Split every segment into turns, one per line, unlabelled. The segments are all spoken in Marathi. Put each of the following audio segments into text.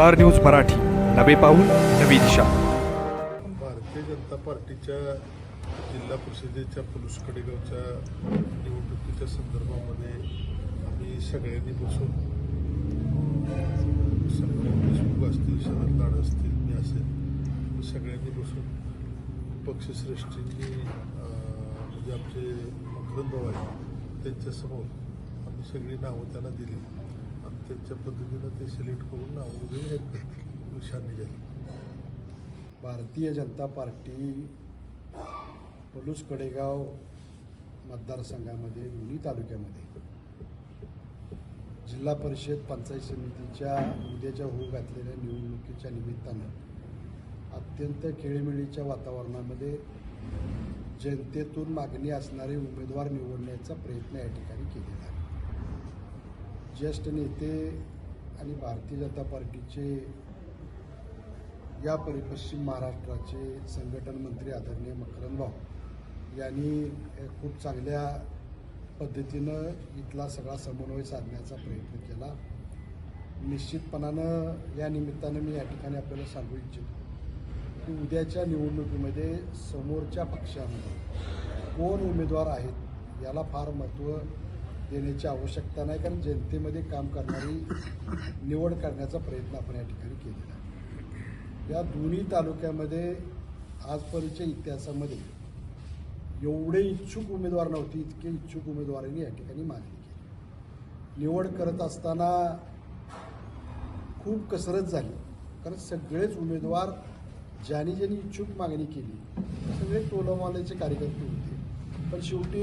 Star news Marathi. नवे पाऊल नवी दिशा.
भारतीय जनता पार्टीच्या जिल्हा परिषदेच्या पुरुष कडेगावच्या निवडणुकीच्या संदर्भामध्ये आम्ही सगळ्यांनी बसून संग्राम देशमुख असतील शरद लाड असतील मी असेल सगळ्यांनी बसून पक्षश्रेष्ठींनी म्हणजे आमचे मकरंद भाऊ आहेत त्यांच्यासमोर आम्ही सगळी नावं त्यांना दिली. त्यांच्या पद्धतीनं ते सिलेक्ट करून नावं वगैरे हे झाली
भारतीय जनता पार्टी पलूस कडेगाव मतदारसंघामध्ये दोन्ही तालुक्यामध्ये. जिल्हा परिषद पंचायत समितीच्या उद्याच्या होऊ घातलेल्या निवडणुकीच्या निमित्तानं अत्यंत खेळीमेळीच्या वातावरणामध्ये जनतेतून मागणी असणारे उमेदवार निवडण्याचा प्रयत्न या ठिकाणी केलेला आहे. ज्येष्ठ नेते आणि भारतीय जनता पार्टीचे या परि पश्चिम महाराष्ट्राचे संघटन मंत्री आदरणीय मकरंदभाऊ यांनी खूप चांगल्या पद्धतीनं इथला सगळा समन्वय साधण्याचा प्रयत्न केला. निश्चितपणानं या निमित्तानं मी या ठिकाणी आपल्याला सांगू इच्छितो की उद्याच्या निवडणुकीमध्ये समोरच्या पक्षामध्ये कोण उमेदवार आहेत याला फार महत्त्व देण्याची आवश्यकता नाही कारण जनतेमध्ये काम करणारी निवड करण्याचा प्रयत्न आपण या ठिकाणी केलेला आहे. या दोन्ही तालुक्यामध्ये आजपर्यंतच्या इतिहासामध्ये एवढे इच्छुक उमेदवार नव्हते इतके इच्छुक उमेदवारांनी या ठिकाणी मागणी केली. निवड करत असताना खूप कसरत झाली कारण सगळेच उमेदवार ज्यांनी ज्यांनी इच्छुक मागणी केली सगळे टोलमालेचे कार्यकर्ते होते. पण शेवटी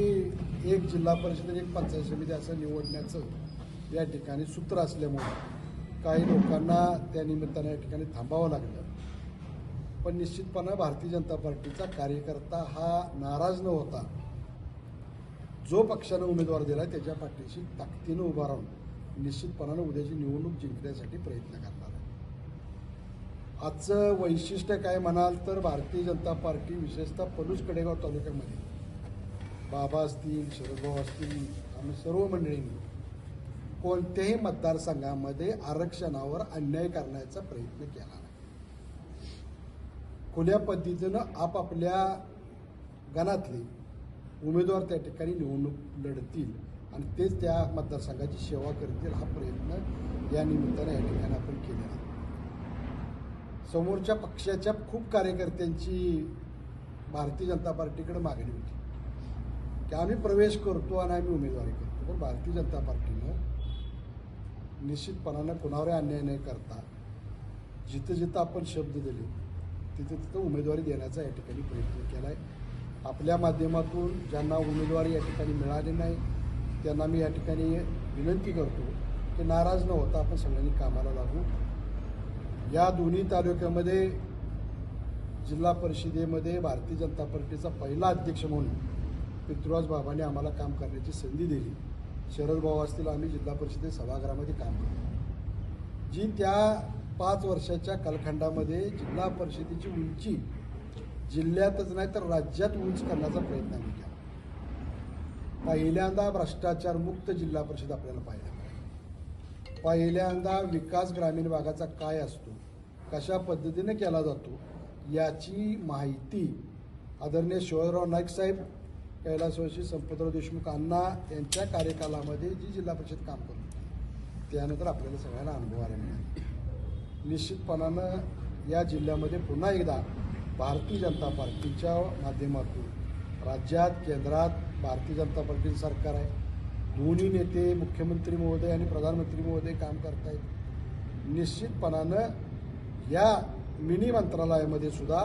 एक जिल्हा परिषद आणि एक पंचायत समिती असं निवडण्याचं या ठिकाणी सूत्र असल्यामुळे काही लोकांना त्या निमित्तानं या ठिकाणी थांबावं लागलं. पण निश्चितपणे भारतीय जनता पार्टीचा कार्यकर्ता हा नाराज न होता जो पक्षानं उमेदवार दिला त्याच्या पाठीशी ताकदीनं उभा राहून निश्चितपणानं उद्याची निवडणूक जिंकण्यासाठी प्रयत्न करणार आहे. आजचं वैशिष्ट्य काय म्हणाल तर भारतीय जनता पार्टी विशेषतः पलूस कडेगाव तालुक्यामध्ये बाबा असतील शरदभाऊ असतील आम्ही सर्व मंडळींनी कोणत्याही मतदारसंघामध्ये आरक्षणावर अन्याय करण्याचा प्रयत्न केला नाही. खुल्या पद्धतीनं आपापल्या गणातले उमेदवार त्या ठिकाणी निवडणूक लढतील आणि तेच त्या मतदारसंघाची सेवा करतील हा प्रयत्न या निमित्तानं या ठिकाणी आपण केलेला समोरच्या पक्षाच्या खूप कार्यकर्त्यांची भारतीय जनता पार्टीकडे मागणी होती. की आम्ही प्रवेश करतो आणि आम्ही उमेदवारी करतो. पण भारतीय जनता पार्टीनं निश्चितपणानं कुणावर अन्याय न करता जिथं जिथं आपण शब्द दिले तिथे तिथं उमेदवारी देण्याचा या ठिकाणी प्रयत्न केला आहे आपल्या माध्यमातून ज्यांना उमेदवारी या ठिकाणी मिळाली नाही त्यांना मी या ठिकाणी विनंती करतो की नाराज न होता आपण सगळ्यांनी कामाला लागू. या दोन्ही तालुक्यामध्ये जिल्हा परिषदेमध्ये भारतीय जनता पार्टीचा पहिला अध्यक्ष म्हणून पितृराज बाबाने आम्हाला काम करण्याची संधी दिली. शरद भाऊ असतील आम्ही जिल्हा परिषदे सभागृहामध्ये काम करतो. जी त्या पाच वर्षाच्या कालखंडामध्ये जिल्हा परिषदेची उंची जिल्ह्यातच नाही तर राज्यात उंच करण्याचा प्रयत्न आम्ही केला. पहिल्यांदा भ्रष्टाचारमुक्त जिल्हा परिषद आपल्याला पाहायला मिळाली. पहिल्यांदा विकास ग्रामीण भागाचा काय असतो कशा पद्धतीने केला जातो याची माहिती आदरणीय शिवाजीराव नाईक साहेब कैलासवासी संपतराव देशमुख अण्णा यांच्या कार्यकालामध्ये जी जिल्हा परिषद काम करत त्यानंतर आपल्याला सगळ्यांना अनुभवायला मिळाला. निश्चितपणानं या जिल्ह्यामध्ये पुन्हा एकदा भारतीय जनता पार्टीच्या माध्यमातून राज्यात केंद्रात भारतीय जनता पार्टीचं सरकार आहे. दोन्ही नेते मुख्यमंत्री महोदय आणि प्रधानमंत्री महोदय काम करतायत. निश्चितपणानं या मिनी मंत्रालयामध्ये सुद्धा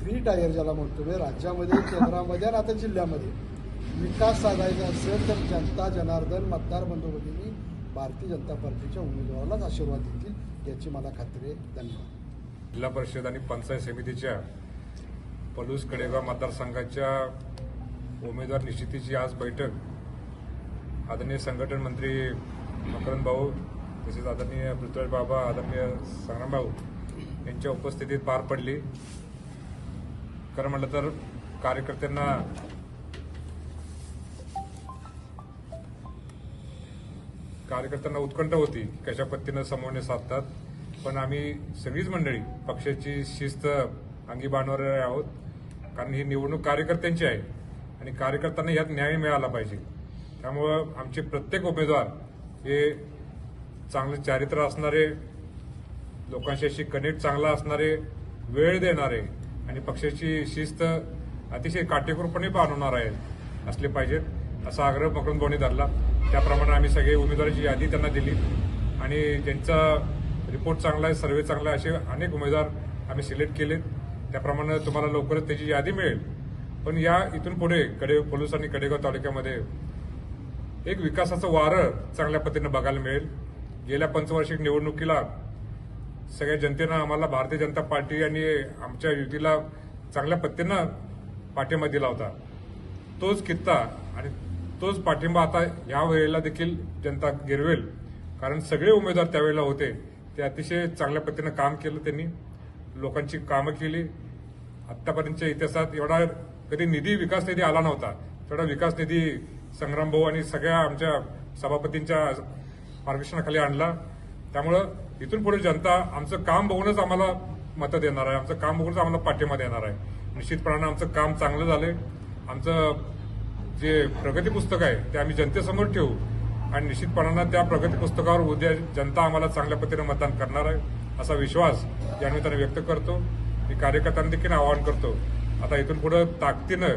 थ्री टायर ज्याला म्हणतो म्हणजे राज्यामध्ये केंद्रामध्ये आणि आता जिल्ह्यामध्ये विकास साधायचा असेल तर जनता जनार्दन मतदार बंधुभगिनी भारतीय जनता पार्टीच्या उमेदवारालाच आशीर्वाद देतील याची मला खात्री आहे. धन्यवाद.
जिल्हा परिषद आणि पंचायत समितीच्या पलूस कडेगाव मतदारसंघाच्या उमेदवार निश्चितीची आज बैठक. आदरणीय संघटन मंत्री मकरंद भाऊ तसेच आदरणीय पृथ्वीराज बाबा आदरणीय संग्राम भाऊ यांच्या उपस्थितीत पार पडली. खरं म्हटलं तर कार्यकर्त्यांना कार्यकर्त्यांना उत्कंठ होती कशा पद्धतीनं समोरणे साधतात. पण आम्ही सगळीच मंडळी पक्षाची शिस्त अंगी बांधणारे आहोत कारण ही निवडणूक कार्यकर्त्यांची आहे आणि कार्यकर्त्यांना यात न्याय मिळाला पाहिजे. त्यामुळं आमचे प्रत्येक उमेदवार हे चांगले चारित्र्य असणारे लोकांशी कनेक्ट चांगला असणारे वेळ देणारे आणि पक्षाची शिस्त अतिशय काटेकोरपणे बांधवणार आहेत असले पाहिजेत असा आग्रह पकडून भाऊनी धरला. त्याप्रमाणे आम्ही सगळे उमेदवाराची यादी त्यांना दिली आणि ज्यांचा रिपोर्ट चांगला आहे सर्वे चांगला आहे असे अनेक उमेदवार आम्ही सिलेक्ट केलेत त्याप्रमाणे तुम्हाला लवकरच त्याची यादी मिळेल. पण या इथून पुढे कडे पोलूस आणि कडेगाव तालुक्यामध्ये एक विकासाचं वारं चांगल्या पद्धतीनं बघायला मिळेल. गेल्या पंचवार्षिक निवडणुकीला सगळ्या जनतेनं आम्हाला भारतीय जनता पार्टी आणि आमच्या युतीला चांगल्या पत्तीनं पाठिंबा दिला होता. तोच कित्ता आणि तोच पाठिंबा आता या वेळेला देखील जनता गिरवेल. कारण सगळे उमेदवार त्यावेळेला होते. ते अतिशय चांगल्या पद्धतीनं काम केलं त्यांनी. लोकांची कामं केली. आत्तापर्यंतच्या इतिहासात एवढा कधी निधी विकास निधी आला नव्हता. तेवढा विकास निधी संग्राम भाऊ आणि सगळ्या आमच्या सभापतींच्या मार्गदर्शनाखाली आणला. त्यामुळं इथून पुढे जनता आमचं काम बघूनच आम्हाला मतं देणार आहे. आमचं काम बघूनच आम्हाला पाठिंबा देणार आहे. निश्चितपणानं आमचं काम चांगलं झालंय आमचं जे प्रगती पुस्तक आहे ते आम्ही जनतेसमोर ठेवू. आणि निश्चितपणानं त्या प्रगती पुस्तकावर उद्या जनता आम्हाला चांगल्या पद्धतीने मतदान करणार आहे असा विश्वास या निमित्ताने व्यक्त करतो. मी कार्यकर्त्यांना देखील आवाहन करतो. आता इथून पुढे ताकदीनं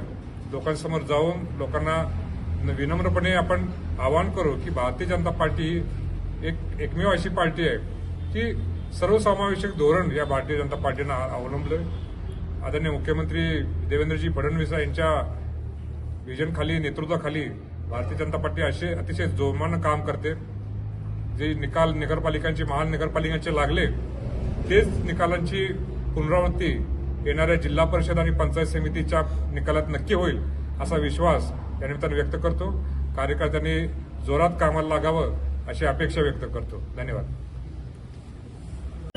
लोकांसमोर जाऊन लोकांना विनम्रपणे आपण आवाहन करू की भारतीय जनता पार्टी ही एक एकमेव अशी पार्टी आहे. की सर्वसमावेशक धोरण या भारतीय जनता पार्टीनं अवलंबलं आदरणीय मुख्यमंत्री देवेंद्रजी फडणवीस यांच्या विजनखाली नेतृत्वाखाली भारतीय जनता पार्टी असे अतिशय जोमानं काम करते. जे निकाल नगरपालिकांचे महानगरपालिकांचे लागले तेच निकालांची पुनरावृत्ती येणाऱ्या जिल्हा परिषद आणि पंचायत समितीच्या निकालात नक्की होईल असा विश्वास या निमित्तानं व्यक्त करतो. कार्यकर्त्यांनी जोरात कामाला लागावं अशी अपेक्षा व्यक्त करतो. धन्यवाद.